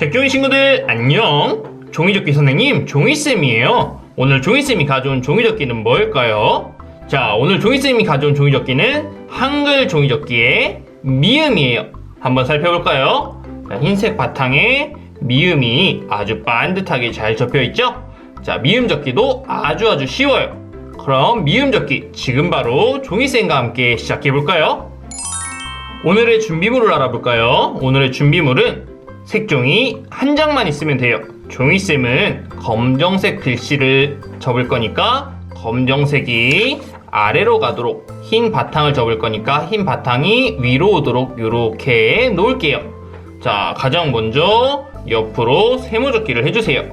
색종이 친구들 안녕 종이접기 선생님 종이쌤이에요 오늘 종이쌤이 가져온 종이접기는 뭘까요? 자 오늘 종이쌤이 가져온 종이접기는 한글 종이접기의 미음이에요 한번 살펴볼까요? 자, 흰색 바탕에 미음이 아주 반듯하게 잘 접혀있죠? 자 미음 접기도 아주 아주 쉬워요 그럼 미음 접기 지금 바로 종이쌤과 함께 시작해볼까요? 오늘의 준비물을 알아볼까요? 오늘의 준비물은 색종이 한 장만 있으면 돼요. 종이쌤은 검정색 글씨를 접을 거니까 검정색이 아래로 가도록 흰 바탕을 접을 거니까 흰 바탕이 위로 오도록 이렇게 놓을게요. 자, 가장 먼저 옆으로 세모접기를 해주세요.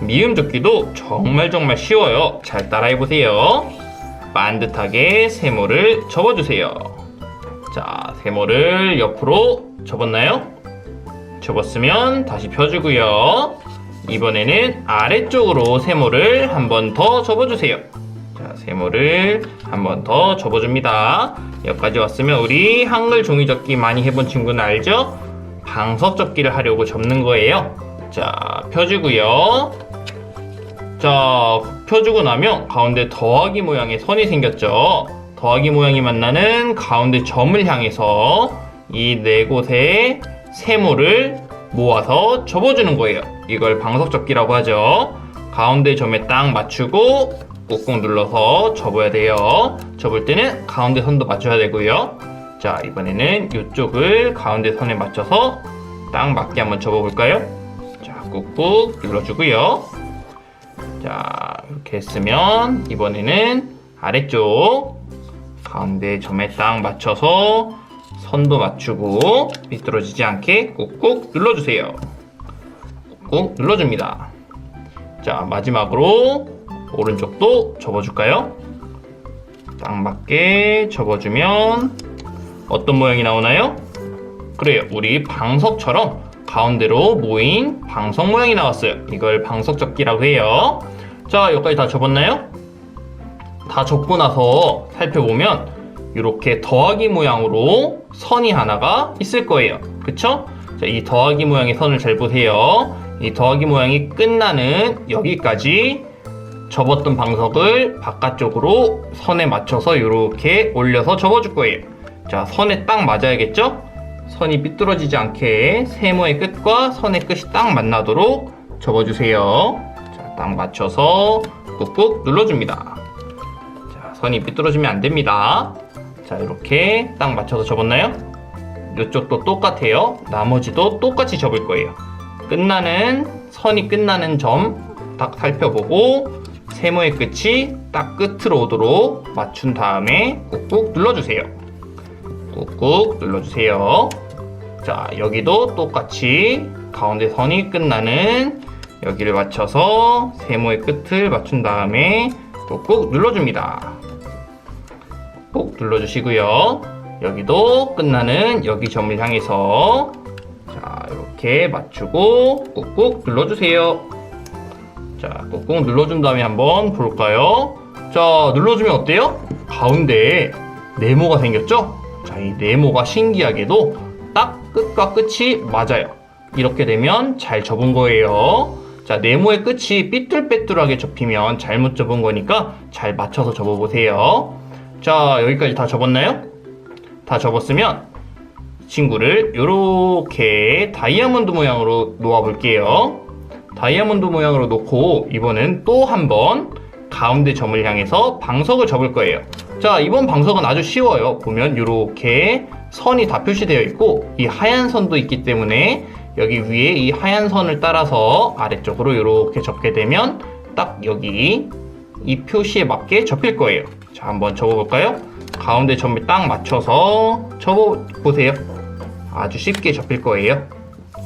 미음접기도 정말 정말 쉬워요. 잘 따라해보세요. 반듯하게 세모를 접어주세요. 자, 세모를 옆으로 접었나요? 접었으면 다시 펴주고요. 이번에는 아래쪽으로 세모를 한 번 더 접어주세요. 자, 세모를 한 번 더 접어줍니다. 여기까지 왔으면 우리 한글 종이 접기 많이 해본 친구는 알죠? 방석 접기를 하려고 접는 거예요. 자, 펴주고요. 자, 펴주고 나면 가운데 더하기 모양의 선이 생겼죠? 더하기 모양이 만나는 가운데 점을 향해서 이 네 곳에 세모를 모아서 접어주는 거예요. 이걸 방석접기라고 하죠. 가운데 점에 딱 맞추고 꾹꾹 눌러서 접어야 돼요. 접을 때는 가운데 선도 맞춰야 되고요. 자, 이번에는 이쪽을 가운데 선에 맞춰서 딱 맞게 한번 접어볼까요? 자, 꾹꾹 눌러주고요. 자, 이렇게 했으면 이번에는 아래쪽 가운데 점에 딱 맞춰서 선도 맞추고 삐뚤어지지 않게 꾹꾹 눌러주세요. 꾹꾹 눌러줍니다. 자, 마지막으로 오른쪽도 접어줄까요? 딱 맞게 접어주면 어떤 모양이 나오나요? 그래요. 우리 방석처럼 가운데로 모인 방석 모양이 나왔어요. 이걸 방석 접기라고 해요. 자, 여기까지 다 접었나요? 다 접고 나서 살펴보면 이렇게 더하기 모양으로 선이 하나가 있을 거예요. 그쵸? 자, 이 더하기 모양의 선을 잘 보세요. 이 더하기 모양이 끝나는 여기까지 접었던 방석을 바깥쪽으로 선에 맞춰서 이렇게 올려서 접어줄 거예요. 자, 선에 딱 맞아야겠죠? 선이 삐뚤어지지 않게 세모의 끝과 선의 끝이 딱 만나도록 접어주세요. 자, 딱 맞춰서 꾹꾹 눌러줍니다. 자, 선이 삐뚤어지면 안 됩니다. 자, 이렇게 딱 맞춰서 접었나요? 이쪽도 똑같아요. 나머지도 똑같이 접을 거예요. 끝나는, 선이 끝나는 점 딱 살펴보고 세모의 끝이 딱 끝으로 오도록 맞춘 다음에 꾹꾹 눌러주세요. 꾹꾹 눌러주세요. 자, 여기도 똑같이 가운데 선이 끝나는 여기를 맞춰서 세모의 끝을 맞춘 다음에 꾹꾹 눌러줍니다. 꾹 눌러주시고요. 여기도 끝나는 여기 점을 향해서 자, 이렇게 맞추고 꾹꾹 눌러주세요. 자, 꾹꾹 눌러준 다음에 한번 볼까요? 자, 눌러주면 어때요? 가운데에 네모가 생겼죠? 자, 이 네모가 신기하게도 딱 끝과 끝이 맞아요. 이렇게 되면 잘 접은 거예요. 자, 네모의 끝이 삐뚤빼뚤하게 접히면 잘못 접은 거니까 잘 맞춰서 접어보세요. 자, 여기까지 다 접었나요? 다 접었으면 이 친구를 이렇게 다이아몬드 모양으로 놓아 볼게요. 다이아몬드 모양으로 놓고 이번엔 또 한번 가운데 점을 향해서 방석을 접을 거예요. 자, 이번 방석은 아주 쉬워요. 보면 이렇게 선이 다 표시되어 있고 이 하얀 선도 있기 때문에 여기 위에 이 하얀 선을 따라서 아래쪽으로 이렇게 접게 되면 딱 여기 이 표시에 맞게 접힐 거예요. 자, 한번 접어볼까요? 가운데 점을 딱 맞춰서 접어보세요. 아주 쉽게 접힐 거예요.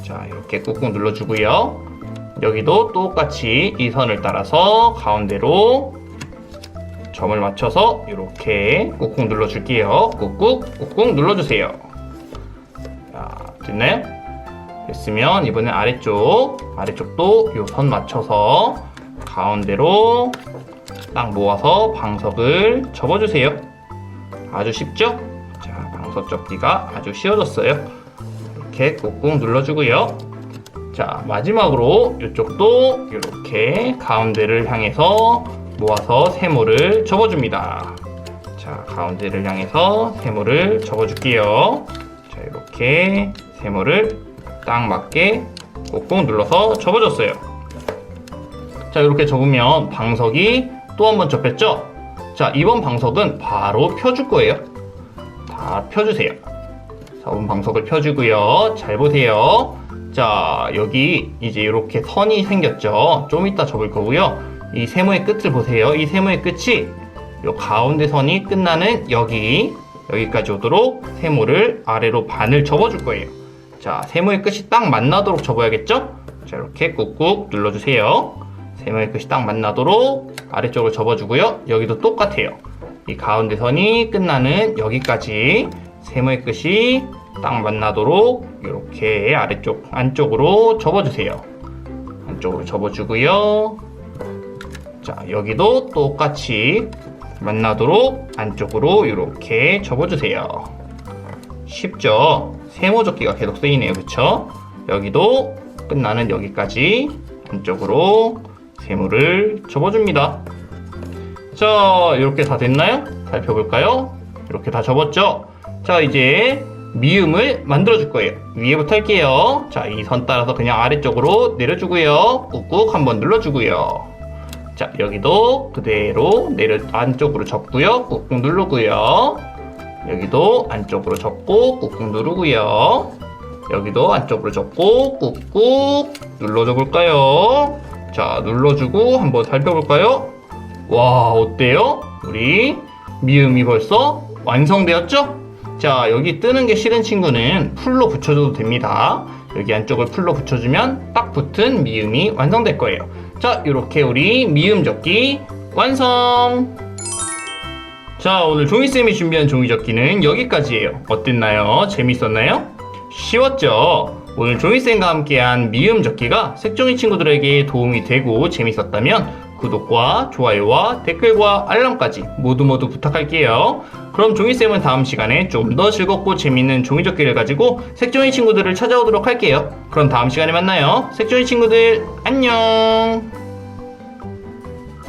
자, 이렇게 꾹꾹 눌러주고요. 여기도 똑같이 이 선을 따라서 가운데로 점을 맞춰서 이렇게 꾹꾹 눌러줄게요. 꾹꾹 꾹꾹 눌러주세요. 자, 됐나요? 됐으면 이번엔 아래쪽, 아래쪽도 이 선 맞춰서 가운데로 딱 모아서 방석을 접어주세요. 아주 쉽죠? 자, 방석 접기가 아주 쉬워졌어요. 이렇게 꾹꾹 눌러주고요. 자, 마지막으로 이쪽도 이렇게 가운데를 향해서 모아서 세모를 접어줍니다. 자, 가운데를 향해서 세모를 접어줄게요. 자, 이렇게 세모를 딱 맞게 꾹꾹 눌러서 접어줬어요. 자, 이렇게 접으면 방석이 또 한 번 접혔죠? 자, 이번 방석은 바로 펴줄 거예요. 다 펴주세요. 자, 이번 방석을 펴주고요. 잘 보세요. 자, 여기 이제 이렇게 선이 생겼죠? 좀 이따 접을 거고요. 이 세모의 끝을 보세요. 이 세모의 끝이 요 가운데 선이 끝나는 여기, 여기까지 오도록 세모를 아래로 반을 접어줄 거예요. 자, 세모의 끝이 딱 만나도록 접어야겠죠? 자, 이렇게 꾹꾹 눌러주세요. 세모의 끝이 딱 만나도록 아래쪽으로 접어주고요. 여기도 똑같아요. 이 가운데 선이 끝나는 여기까지 세모의 끝이 딱 만나도록 이렇게 아래쪽 안쪽으로 접어주세요. 안쪽으로 접어주고요. 자, 여기도 똑같이 만나도록 안쪽으로 이렇게 접어주세요. 쉽죠? 세모 접기가 계속 쓰이네요. 그쵸? 여기도 끝나는 여기까지 안쪽으로 세모를 접어줍니다. 자, 이렇게 다 됐나요? 살펴볼까요? 이렇게 다 접었죠? 자, 이제 미음을 만들어 줄 거예요. 위에부터 할게요. 자, 이 선 따라서 그냥 아래쪽으로 내려주고요. 꾹꾹 한번 눌러주고요. 자, 여기도 그대로 내려 안쪽으로 접고요. 꾹꾹 누르고요. 여기도 안쪽으로 접고 꾹꾹 누르고요. 여기도 안쪽으로 접고 꾹꾹 눌러줘 볼까요? 자, 눌러주고 한번 살펴볼까요? 와, 어때요? 우리 미음이 벌써 완성되었죠? 자, 여기 뜨는 게 싫은 친구는 풀로 붙여줘도 됩니다. 여기 안쪽을 풀로 붙여주면 딱 붙은 미음이 완성될 거예요. 자, 이렇게 우리 미음 접기 완성! 자, 오늘 종이쌤이 준비한 종이접기는 여기까지예요. 어땠나요? 재밌었나요? 쉬웠죠? 오늘 종이쌤과 함께한 미음 접기가 색종이 친구들에게 도움이 되고 재밌었다면 구독과 좋아요와 댓글과 알람까지 모두 모두 부탁할게요. 그럼 종이쌤은 다음 시간에 좀 더 즐겁고 재밌는 종이접기를 가지고 색종이 친구들을 찾아오도록 할게요. 그럼 다음 시간에 만나요. 색종이 친구들 안녕!